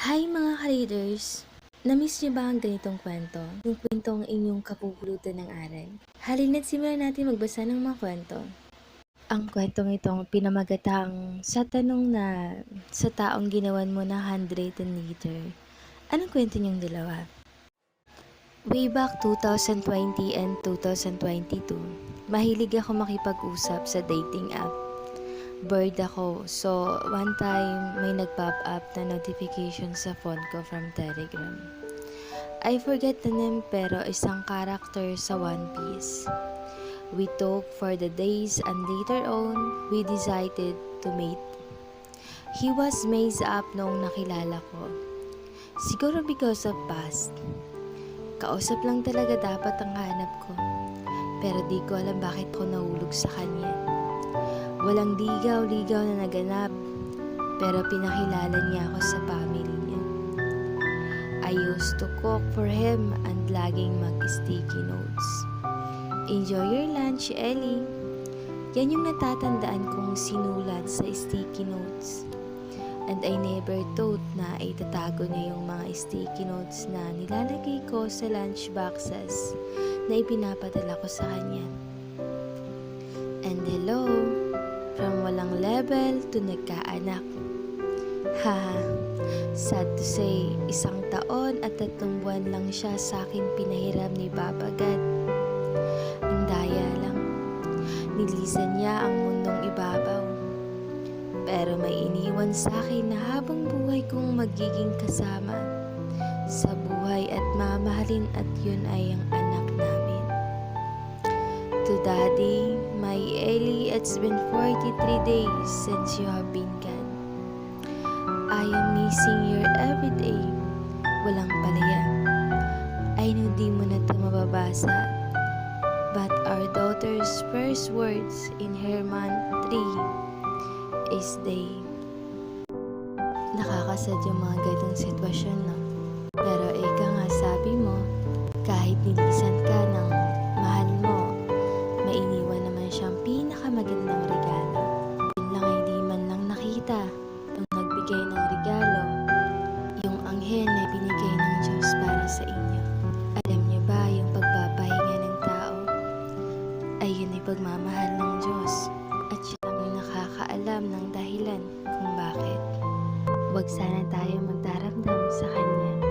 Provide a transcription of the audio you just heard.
Hi mga ka-readers! Namiss niyo ba ang ganitong kwento? Yung kwentong inyong kapupulutan ng aral? Halina't simulan natin magbasa ng mga kwento. Ang kwentong itong pinamagatang sa tanong na sa taong ginawan mo na handwritten letter. Anong kwento niyong dalawa? Way back 2020 and 2022, mahilig ako makipag-usap sa dating app bird ako. So, one time, may nag-pop up na notification sa phone ko from Telegram. I forget the name pero isang character sa One Piece. We talked for the days and later on, we decided to mate. He was made up noong nakilala ko. Siguro because of past. Kausap lang talaga dapat ang hanap ko. Pero di ko alam bakit ko nahulog sa kanya. Walang ligaw-ligaw na naganap, pero pinakilala niya ako sa family niya. I used to cook for him and laging mag-sticky notes. Enjoy your lunch, Ellie. Yan yung natatandaan kong sinulat sa sticky notes. And I never thought na itatago niya yung mga sticky notes na nilalagay ko sa lunch boxes na ipinapadala ko sa kanya. And hello, walang level to nagkaanak. Haha, sad to say, isang taon at tatlong buwan lang siya sa akin pinahiram ni Papa God. Ang daya lang. Nilisan niya ang mundong ibabaw. Pero may iniwan sa akin na habang buhay kong magiging kasama sa buhay at mamahalin at yun ay ang anak. To Daddy, my Ellie, it's been 43 days since you have been gone. I am missing your everyday. Walang palaya. I know di mo na ito mababasa. But our daughter's first words in her month 3 is day. Nakakasad yung mga ganong sitwasyon, no? Anghel na binigay ng Diyos para sa inyo. Alam niyo ba yung pagpapahinga ng tao ay yun ay pagmamahal ng Diyos at siya ang nakakaalam ng dahilan kung bakit. Huwag sana tayo magdaramdam sa Kanya